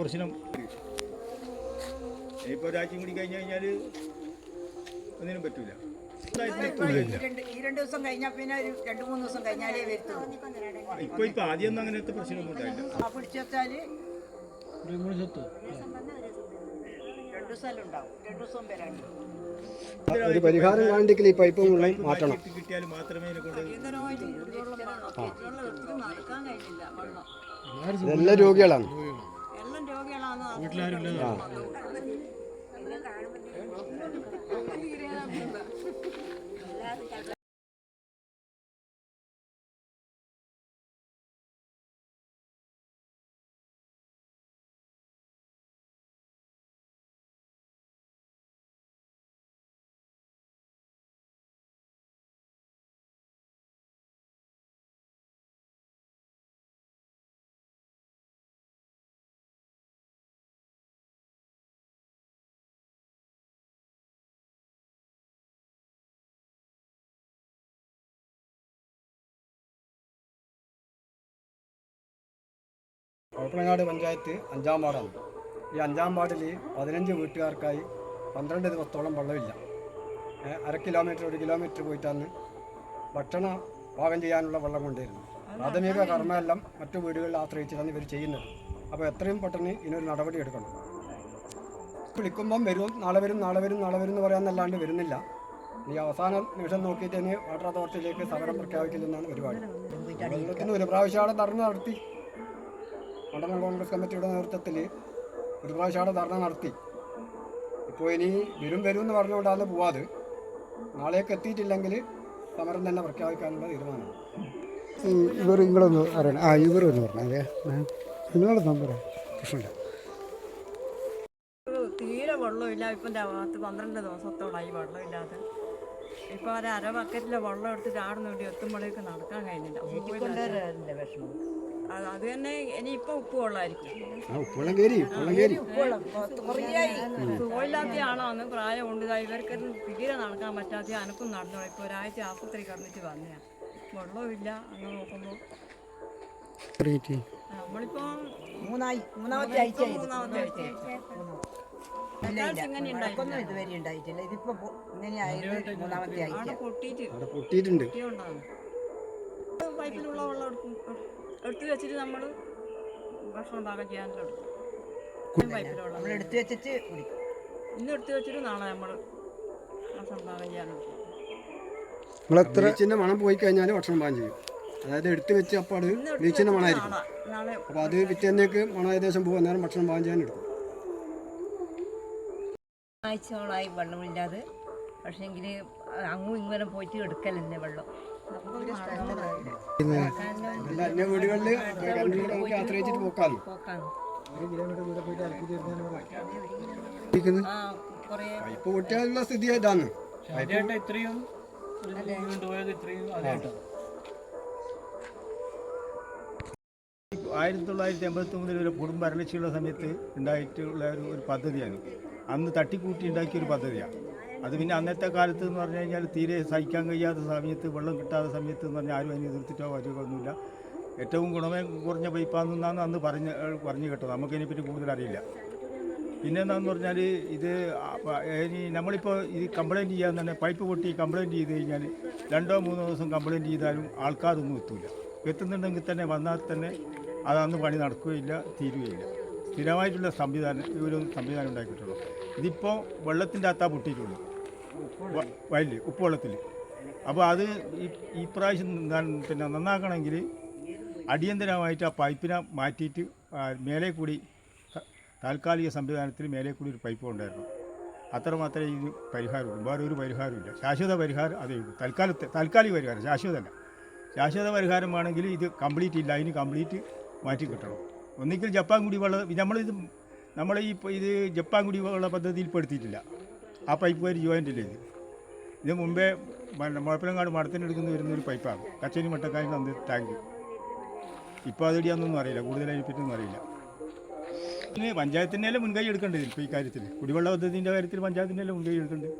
പ്രശ്നം ഇപ്പൊ ഒരാഴ്ചയും കൂടി കഴിഞ്ഞു കഴിഞ്ഞാൽ ഒന്നിനും പറ്റൂല. ഇപ്പൊ ഈ രണ്ട് ദിവസം കഴിഞ്ഞാൽ പിന്നെ ഒരു രണ്ട് മൂന്ന് ദിവസം കഴിഞ്ഞാലേ വരുത്തുള്ളൂ. ഇപ്പൊ ഇപ്പൊ ആദ്യമൊന്നും അങ്ങനത്തെ പ്രശ്നമൊന്നും ഉണ്ടായില്ല. ആ പിടിച്ചു വെച്ചാൽ രണ്ട് ദിവസം ഉണ്ടാവും രണ്ട് ദിവസം വരാണ്ട്. ഒരു പരിഹാരം കാണണ്ടെങ്കിൽ ഈ പൈപ്പ് മുഴുവൻ മാറ്റണം. കിട്ടി കിട്ടിയാൽ മാത്രമേ ഇതിനെ കൊണ്ട് നടക്കാൻ കഴിഞ്ഞില്ല വെള്ളം. ഇതെല്ലാം രോഗികളാണ്. എല്ലാം രോഗികളാണ് കുഴപ്പനങ്ങാട് പഞ്ചായത്ത് അഞ്ചാം വാർഡാണ്. ഈ അഞ്ചാം വാർഡിൽ പതിനഞ്ച് വീട്ടുകാർക്കായി പന്ത്രണ്ട് ദിവസത്തോളം വെള്ളമില്ല. അര കിലോമീറ്റർ ഒരു കിലോമീറ്റർ പോയിട്ടാണ് ഭക്ഷണം പാകം ചെയ്യാനുള്ള വെള്ളം കൊണ്ടുവരുന്നത്. പ്രാഥമിക കർമ്മമെല്ലാം മറ്റു വീടുകളിൽ ആശ്രയിച്ചിട്ടാണ് ഇവർ ചെയ്യുന്നത്. അപ്പോൾ എത്രയും പെട്ടെന്ന് ഇതിനൊരു നടപടി എടുക്കണം. വിളിക്കുമ്പം വരും നാളെ വരും നാളെ വരും നാളെ വരും എന്ന് പറയാമെന്നല്ലാണ്ട് വരുന്നില്ല. ഈ അവസാന നിമിഷം നോക്കിയിട്ട് തന്നെ വാട്ടർ അതോറിറ്റിയിലേക്ക് സമരം പ്രഖ്യാപിക്കില്ലെന്നാണ് പരിപാടി. വെള്ളത്തിന് ഒരു പ്രാവശ്യം അവിടെ ധർണ നടത്തി മണ്ഡലം കോൺഗ്രസ് കമ്മിറ്റിയുടെ നേതൃത്വത്തിൽ ഒരു പ്രാവശ്യം അവിടെ ധർണ നടത്തി. ഇപ്പോൾ ഇനി വരും വരും എന്ന് പറഞ്ഞുകൊണ്ടാണ് പോവാത് നാളേക്ക് എത്തിയിട്ടില്ലെങ്കിൽ സമരം തന്നെ പ്രഖ്യാപിക്കാനുള്ള തീരുമാനമാണ്. ഇവർ നിങ്ങളൊന്ന് അറിയണം ആ ഇവരൊന്ന് പറഞ്ഞേ നിങ്ങളുടെ നമ്പർ പ്രശ്നമില്ല. തീരെ വെള്ളമില്ല. ഇപ്പം ദാ പത്ത് പന്ത്രണ്ട് ദിവസത്തോളായി വെള്ളമില്ലാതെ. ഇപ്പൊ ഒരു അര ബക്കറ്റിലെ വെള്ളം എടുത്തിട്ട് ആടുന്ന വേണ്ടി എത്തുമ്പോഴേക്ക് നടക്കാൻ കഴിഞ്ഞില്ല. അത് തന്നെ ഇനി ഇപ്പൊ ഉപ്പ് വെള്ളമായിരിക്കും. ഉപ്പുവെള്ളം കയറി ഉപ്പുവെള്ളം കയറി സുഖമില്ലാത്ത ആളാണ് പ്രായം ഉണ്ട്. ദാ ഇവർക്ക് തീരെ നടക്കാൻ പറ്റാത്ത അനക്കും നടന്നു. ഇപ്പൊ ഒരാഴ്ച ആശുപത്രി കിടന്നിട്ട് വന്നയാ. വെള്ളമില്ല അങ്ങ് നോക്കുമ്പോൾ റേറ്റ് നമ്മളിപ്പോ മൂന്നായി. മൂന്നാമത്തെ ആഴ്ച. മൂന്നാമത്തെ ആഴ്ച ഇങ്ങനെ ഇതുവരെ ഉണ്ടായിട്ടില്ല. ഇതിപ്പോ പൊ- ഇങ്ങനെയായത് മൂന്നാമത്തെ ആഴ്ച. പൊട്ടിയിട്ടുണ്ട്. പൈപ്പിലുള്ള വെള്ളം എടുക്കും. എടുത്ത് വെച്ചിട്ട് നമ്മൾ ഭക്ഷണം പാകം ചെയ്യാനുള്ള എടുക്കും പൈപ്പിലുള്ള നമ്മൾ എടുത്തു വെച്ചിട്ട് കുടിക്കും. ഇന്ന് എടുത്ത് വെച്ചിട്ട് നാളെ നമ്മൾ ഭക്ഷണം പാകം ചെയ്യാനെടുക്കും നിങ്ങളെത്ര ബ്ലീച്ചിന്റെ മണം പോയി കഴിഞ്ഞാൽ ഭക്ഷണം പാകം ചെയ്യും. അതായത് എടുത്ത് വെച്ച് അപ്പോൾ അത് ബ്ലീച്ചിന്റെ മണമായിരിക്കും. അപ്പോൾ അത് പിറ്റേന്നേക്ക് മണം ഏകദേശം പോകും. അന്നേരം ഭക്ഷണം പാകം ചെയ്യാൻ എടുക്കും. ആഴ്ചകളായി വെള്ളമില്ലാതെ. പക്ഷേങ്കിൽ അങ്ങും ഇങ്ങനെ പോയിട്ട് എടുക്കലെന്നെ വെള്ളം. അല്ല അന്യ വീടുകളിൽ നമുക്ക് ആശ്രയിച്ചിട്ട് കുറേ പൈപ്പ് പൊട്ടിയാലുള്ള സ്ഥിതി ഇതാണ്. ആയിരത്തി തൊള്ളായിരത്തി എൺപത്തി മൂന്നിൽ ഒരു കുടുംബ ഭരണശീല സമയത്ത് ഉണ്ടായിട്ടുള്ള ഒരു ഒരു പദ്ധതിയാണ്. അന്ന് തട്ടിക്കൂട്ടി ഉണ്ടാക്കിയ ഒരു പദ്ധതിയാണ് അത് പിന്നെ അന്നത്തെ കാലത്ത് എന്ന് പറഞ്ഞു കഴിഞ്ഞാൽ തീരെ സഹിക്കാൻ കഴിയാത്ത സമയത്ത് വെള്ളം കിട്ടാത്ത സമയത്ത് എന്ന് പറഞ്ഞാൽ ആരും അതിനെ എതിർത്തിട്ടോ കാര്യമൊന്നുമില്ല ഏറ്റവും ഗുണമേ കുറഞ്ഞ പൈപ്പാണെന്നാണ് അന്ന് പറഞ്ഞ് പറഞ്ഞു കേട്ടത്. നമുക്കതിനെപ്പറ്റി കൂടുതൽ അറിയില്ല. പിന്നെ എന്താണെന്ന് പറഞ്ഞാൽ ഇത് ഇനി നമ്മളിപ്പോൾ ഇത് കംപ്ലയിന്റ് ചെയ്യാൻ തന്നെ പൈപ്പ് പൊട്ടി കംപ്ലയിന്റ് ചെയ്ത് കഴിഞ്ഞാൽ രണ്ടോ മൂന്നോ ദിവസം കംപ്ലയിന്റ് ചെയ്താലും ആൾക്കാരൊന്നും എത്തൂല. എത്തുന്നുണ്ടെങ്കിൽ തന്നെ വന്നാൽ തന്നെ അതന്ന് പണി നടക്കുകയില്ല തീരുകയില്ല. സ്ഥിരമായിട്ടുള്ള സംവിധാനം ഒരു സംവിധാനം ഉണ്ടാക്കിയിട്ടുള്ളൂ. ഇതിപ്പോൾ വെള്ളത്തിന്റെ അകത്താ പൊട്ടിയിട്ടുള്ളൂ വയലിൽ ഉപ്പുവെള്ളത്തിൽ അപ്പോൾ അത് ഈ ഈ പ്രാവശ്യം പിന്നെ നന്നാക്കണമെങ്കിൽ അടിയന്തരമായിട്ട് ആ പൈപ്പിനെ മാറ്റിയിട്ട് മേലെ കൂടി താൽക്കാലിക സംവിധാനത്തിൽ മേലെ കൂടി ഒരു പൈപ്പ് ഉണ്ടായിരുന്നു അത്രമാത്രമേ ഇത് പരിഹാരമുള്ളൂ. വേറെ ഒരു പരിഹാരമില്ല ശാശ്വത പരിഹാരം അതേ ഉള്ളൂ. തൽക്കാലത്തെ താൽക്കാലിക പരിഹാരം ശാശ്വതമല്ല ശാശ്വത പരിഹാരം വേണമെങ്കിൽ ഇത് കംപ്ലീറ്റ് ഇല്ല. അതിന് കംപ്ലീറ്റ് മാറ്റി കിട്ടണം. ഒന്നിക്കൽ ജപ്പാൻ കുടിവെള്ള നമ്മളിത് നമ്മൾ ഈ ഇത് ജപ്പാൻ കുടിവെള്ള പദ്ധതിയിൽ പെടുത്തിയിട്ടില്ല. ആ പൈപ്പ് വരെ ജോയിന്റ് ഇല്ല ഇത്? ഇത് മുമ്പേ മുഴപ്പിലങ്ങാട് മഠത്തിനെടുക്കുന്ന വരുന്ന ഒരു പൈപ്പാണ്. കച്ചേരി മട്ടക്കാരി താങ്ക് ടാങ്ക്. ഇപ്പോൾ അതിടിയാന്നൊന്നും അറിയില്ല. കൂടുതൽ അതിനെപ്പറ്റിയൊന്നും അറിയില്ല. പിന്നെ പഞ്ചായത്തിന്റെ അല്ലേ മുൻകൈ എടുക്കേണ്ടത് ഇപ്പോൾ ഈ കാര്യത്തിൽ കുടിവെള്ള പദ്ധതിന്റെ കാര്യത്തിൽ പഞ്ചായത്തിന്റെ അല്ലേ മുൻകൈ എടുക്കേണ്ടത്